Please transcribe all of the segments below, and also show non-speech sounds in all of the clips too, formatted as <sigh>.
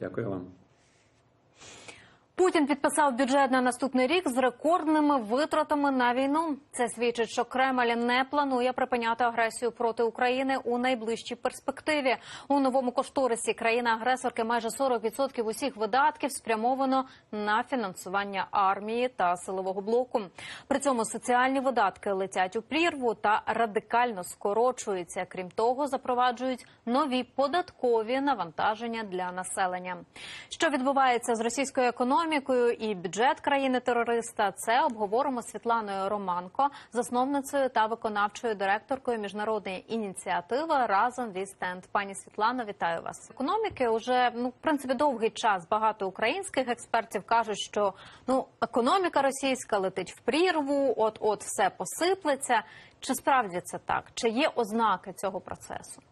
Ďakujem vám. Путін підписав бюджет на наступний рік з рекордними витратами на війну. Це свідчить, що Кремль не планує припиняти агресію проти України у найближчій перспективі. У новому кошторисі країни-агресорки майже 40% усіх видатків спрямовано на фінансування армії та силового блоку. При цьому соціальні видатки летять у прірву та радикально скорочуються. Крім того, запроваджують нові податкові навантаження для населення. Що відбувається з російською економікою і бюджет країни-терориста? Це обговоримо Світланою Романко, засновницею та виконавчою директоркою міжнародної ініціативи разом стенд. Пані Світлано, вітаю вас. Економіки уже ну в принципі довгий час. Багато українських експертів кажуть, що ну економіка російська летить в прірву, от от все посиплеться. Чи справді це так? Чи є ознаки цього процесу?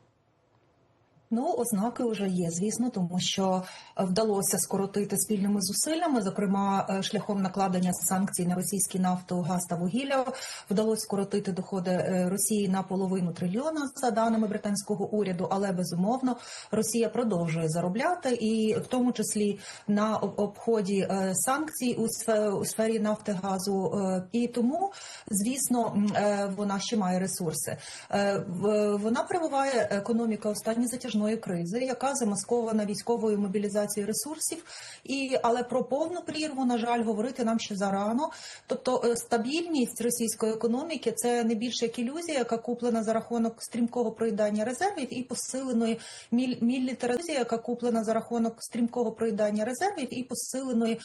Ну, ознаки вже є, звісно, тому що е, вдалося скоротити спільними зусиллями, зокрема е, шляхом накладення санкцій на російські нафту, газ та вугілля. Вдалося скоротити доходи е, Росії на половину трильйона за даними британського уряду. Але безумовно Росія продовжує заробляти, і в тому числі на обході санкцій у сфе- у сфері нафти газу. І тому, звісно, вона ще має ресурси. Вона перебуває економіка у стані затяжної кризи, яка замаскована військовою мобілізацією ресурсів. І але про повну прірву, на жаль, говорити нам ще зарано. Тобто е, стабільність російської економіки це не більше як ілюзія, яка куплена за рахунок стрімкого проїдання резервів і посиленої мілітаризації, яка куплена за рахунок стрімкого проїдання резервів і посиленої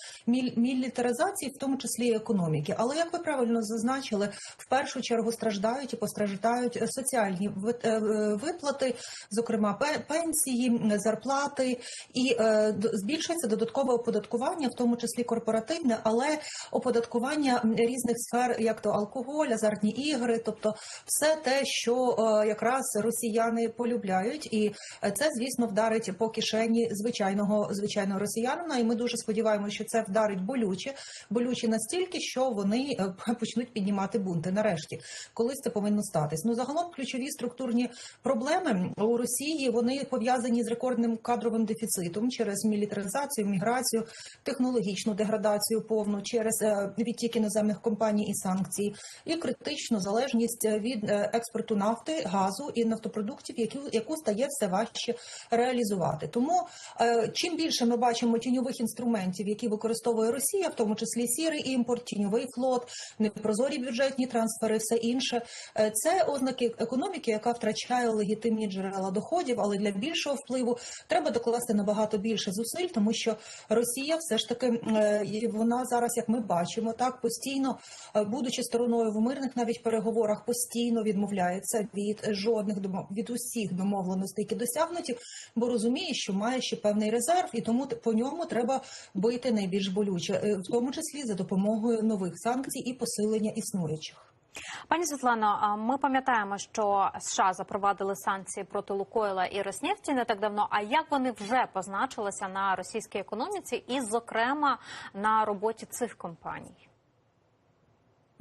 мілітаризації, в тому числі і економіки. Але як ви правильно зазначили, в першу чергу страждають і постраждають е, соціальні е, виплати, зокрема пенсії, зарплати, і е, збільшується додаткове оподаткування, в тому числі корпоративне, але оподаткування різних сфер, як то алкоголь, азартні ігри, тобто все те, що е, якраз росіяни полюбляють, і е, це, звісно, вдарить по кишені звичайного звичайного росіянина. І ми дуже сподіваємося, що це вдарить болюче, болюче настільки, що вони <laughs> почнуть піднімати бунти. Нарешті, колись це повинно статись. Ну загалом ключові структурні проблеми у Росії вони пов'язані з рекордним кадровим дефіцитом через мілітаризацію, міграцію, технологічну деградацію повну через е, відтік іноземних компаній і санкцій, і критичну залежність від е, експорту нафти, газу і нафтопродуктів, які яку стає все важче реалізувати. Тому е, чим більше ми бачимо тіньових інструментів, які використовує Росія, в тому числі сірий імпорт, тіньовий флот, непрозорі бюджетні трансфери, все інше, це ознаки економіки, яка втрачає легітимні джерела доходів, але для більшого впливу треба докласти набагато більше зусиль, тому що Росія все ж таки е, вона зараз, як ми бачимо, так постійно, е, будучи стороною в мирних навіть переговорах, постійно відмовляється від жодних від усіх домовленостей, які досягнуті, бо розуміє, що має ще певний резерв, і тому по ньому треба бити найбільш болюче, е, в тому числі за допомогою нових санкцій і посилення існуючих. Пані Світлано, ми пам'ятаємо, що США запровадили санкції проти Лукойла і Роснефті не так давно. А як вони вже позначилися на російській економіці, і, зокрема, на роботі цих компаній?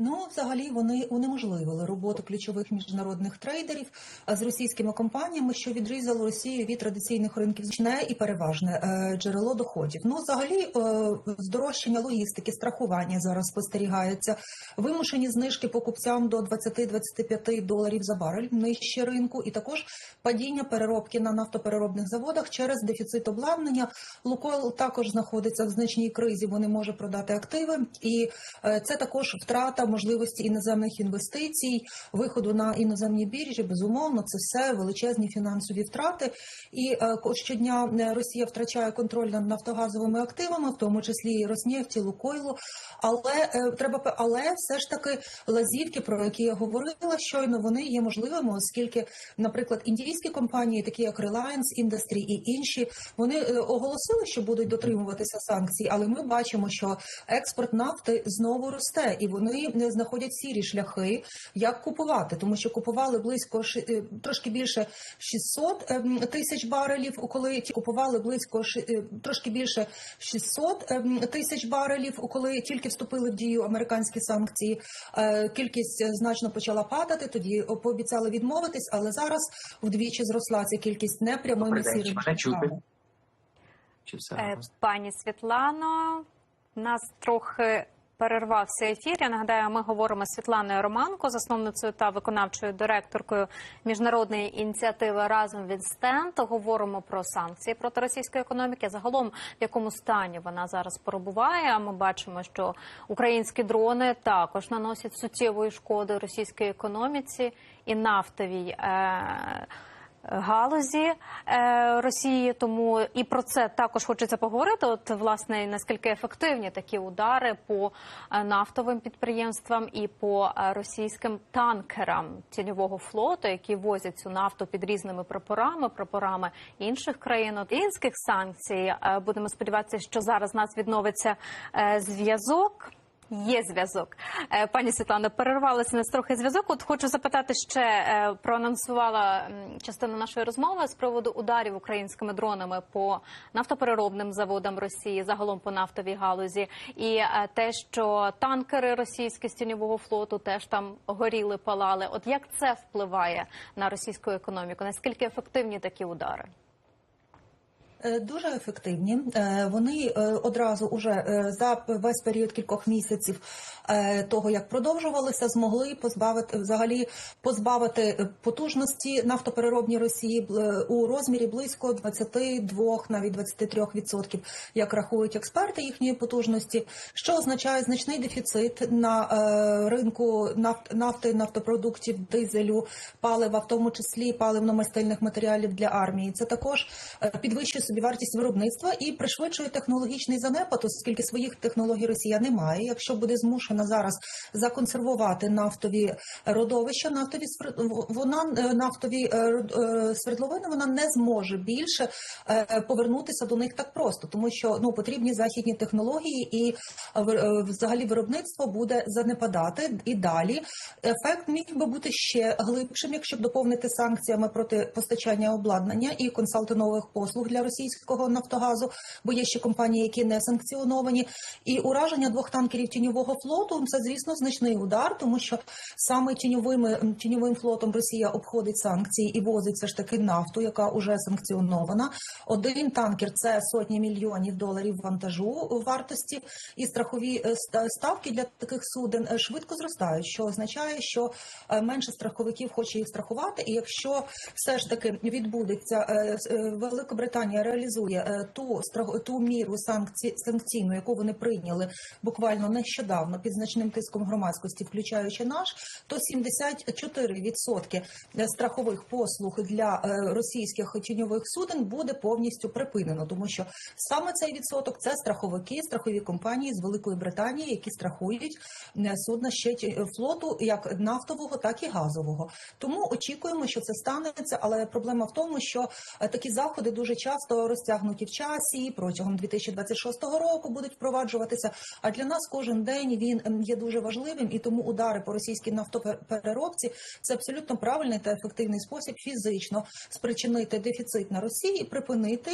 Ну, взагалі, вони унеможливили роботу ключових міжнародних трейдерів е, з російськими компаніями, що відрізало Росію від традиційних ринків значне і переважне е, джерело доходів. Ну, взагалі, е, здорожчання логістики, страхування зараз спостерігається. Вимушені знижки покупцям до 20-25 доларів за барель нижче ринку, і також падіння переробки на нафтопереробних заводах через дефіцит обладнання. Лукойл також знаходиться в значній кризі, бо не може продати активи, і це також втрата можливості іноземних інвестицій, виходу на іноземні біржі. Безумовно, це все величезні фінансові втрати. І е, щодня е, Росія втрачає контроль над нафтогазовими активами, в тому числі і Роснефті, Лукойлу. Але е, треба але все ж таки лазівки, про які я говорила щойно, вони є можливими, оскільки, наприклад, індійські компанії, такі як Reliance Industry і інші, вони оголосили, що будуть дотримуватися санкцій, але ми бачимо, що експорт нафти знову росте, і вони не знаходять сірі шляхи, як купувати, тому що купували близько е, трошки більше 600 ем, тисяч барелів, коли купували близько е, трошки більше 600 ем, тисяч барелів, коли тільки вступили в дію американські санкції. Е, Кількість значно почала падати. Тоді пообіцяли відмовитись, але зараз вдвічі зросла ця кількість непрямими сірими чи шляхами. Чи все. Пані Світлано, нас трохи перервався ефір. Я нагадаю, ми говоримо з Світланою Романко, засновницею та виконавчою директоркою міжнародної ініціативи разом від стенд. Говоримо про санкції проти російської економіки. Загалом в якому стані вона зараз перебуває. Ми бачимо, що українські дрони також наносять суттєвої шкоди російській економіці і нафтовій. Е- галузі е, Росії, тому і про це також хочеться поговорити. От власне наскільки ефективні такі удари по е, нафтовим підприємствам і по е, російським танкерам тіньового флоту, які возять цю нафту під різними прапорами, прапорами інших країн. От Українських санкцій будемо сподіватися, що зараз нас відновиться зв'язок. Є зв'язок, Е, пані Світлано. Перервалися нас трохи зв'язок. От хочу запитати ще е, проанонсувала частину нашої розмови з приводу ударів українськими дронами по нафтопереробним заводам Росії, загалом по нафтовій галузі, і е, те, що танкери російські з тіньового флоту теж там горіли, палали. От як це впливає на російську економіку? Наскільки ефективні такі удари? Е, Дуже ефективні. Е, Вони е, одразу уже за весь період кількох місяців того, як продовжувалися, змогли позбавити взагалі позбавити потужності нафтопереробні Росії у розмірі близько 22, навіть 23%, як рахують експерти їхньої потужності, що означає значний дефіцит на ринку нафт, нафти, нафтопродуктів, дизелю, палива, в тому числі паливно-мастильних матеріалів для армії. Це також е, підвищує собівартість виробництва і пришвидшує технологічний занепад, оскільки своїх технологій Росія не має. Якщо буде змушена зараз законсервувати нафтові родовища, нафтові вона е, нафтові е, е, свердловини, вона не зможе більше повернутися до них так просто, тому що ну потрібні західні технології, і взагалі виробництво буде занепадати і далі. Ефект міг би бути ще глибшим, якщо б доповнити санкціями проти постачання обладнання і консалтингових послуг для російського нафтогазу, бо є ще компанії, які не санкціоновані. І ураження двох танкерів тіньового флоту це, звісно, значний удар, тому що саме тіньовими тіньовим флотом Росія обходить санкції і возить все ж таки нафту, яка вже санкціонована. Один танкер це сотні мільйонів доларів вантажу вартості, і страхові е, ставки для таких суден е, швидко зростають, що означає, що е, менше страховиків хоче їх страхувати. І якщо все ж таки відбудеться Великобританія реалізує е, ту ту міру санкцій санкційну, яку вони прийняли буквально нещодавно під значним тиском громадськості, включаючи наш, то 74% страхових послуг для е, російських тіньових суден буде повністю припинено, тому що саме цей відсоток це страховики, страхові компанії з Великої Британії, які страхують е, судна ще флоту, як нафтового, так і газового. Тому очікуємо, що це станеться, але проблема в тому, що е, такі заходи дуже часто розтягнуті в часі протягом 2026 року будуть впроваджуватися. А для нас кожен день він є дуже важливим, і тому удари по російській нафтопереробці це абсолютно правильний та ефективний спосіб фізично спричинити дефіцит на Росії, припинити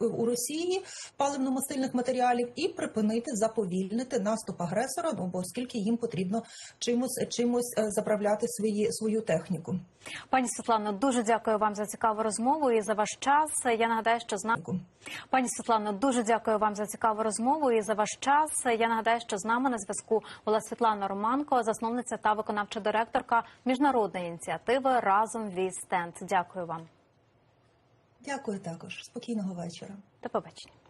у Росії паливно-мастильних матеріалів і припинити заповільнити наступ агресора, ну бо оскільки їм потрібно чимось чимось е, заправляти свої свою техніку. Пані Світлано, дуже дякую вам за цікаву розмову і за ваш час. Я нагадаю, з нами пані Світлано, дуже дякую вам за цікаву розмову і за ваш час. Я нагадаю, що з нами на зв'язку була Світлана Романко, засновниця та виконавча директорка міжнародної ініціативи разом віз стенд. Дякую вам. Дякую також. Спокійного вечора. До побачення.